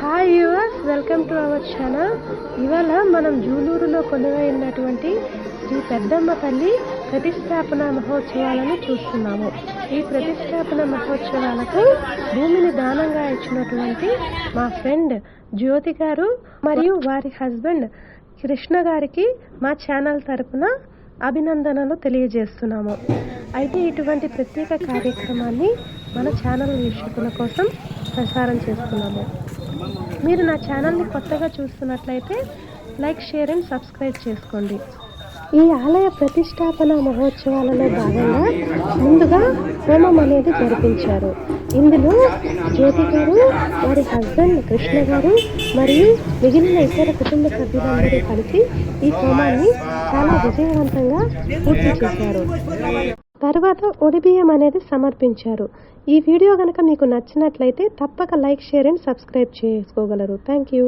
Hi viewers welcome to our channel ఇవాళ మనం జూలూరులో కొలువై ఉన్నటువంటి శ్రీ పెద్దమ్మ తల్లి ప్రతిష్టాపన మహోత్సవాలను చూస్తున్నాము. ఈ ప్రతిష్టాపన మహోత్సవాలకు భూమిని దానంగా ఇచ్చినటువంటి మా ఫ్రెండ్ జ్యోతి గారు మరియు వారి హస్బెండ్ కృష్ణ గారికి మా ఛానల్ తరపున అభినందనలు తెలియజేస్తున్నాము. అయితే ఇటువంటి ప్రత్యేక కార్యక్రమాన్ని మన ఛానల్ వీక్షకుల కోసం ప్రసారం చేస్తున్నాము. మీరు నా ఛానల్ని కొత్తగా చూస్తున్నట్లయితే లైక్ షేర్ అండ్ సబ్స్క్రైబ్ చేసుకోండి. ఈ ఆలయ ప్రతిష్టాపన మహోత్సవాలలో భాగంగా ముందుగా హోమం అనేది జరిపించారు. ఇందులో జ్యోతి గారు వారి హస్బెండ్ కృష్ణ గారు మరియు మిగిలిన ఇతర కుటుంబ సభ్యులందరూ కలిసి ఈ హోమాన్ని చాలా విజయవంతంగా పూర్తి చేశారు. తర్వాత ఒడిబియ్యం అనేది సమర్పించారు. ఈ వీడియో కనుక మీకు నచ్చినట్లయితే తప్పక లైక్ షేర్ అండ్ సబ్స్క్రైబ్ చేసుకోగలరు. Thank you.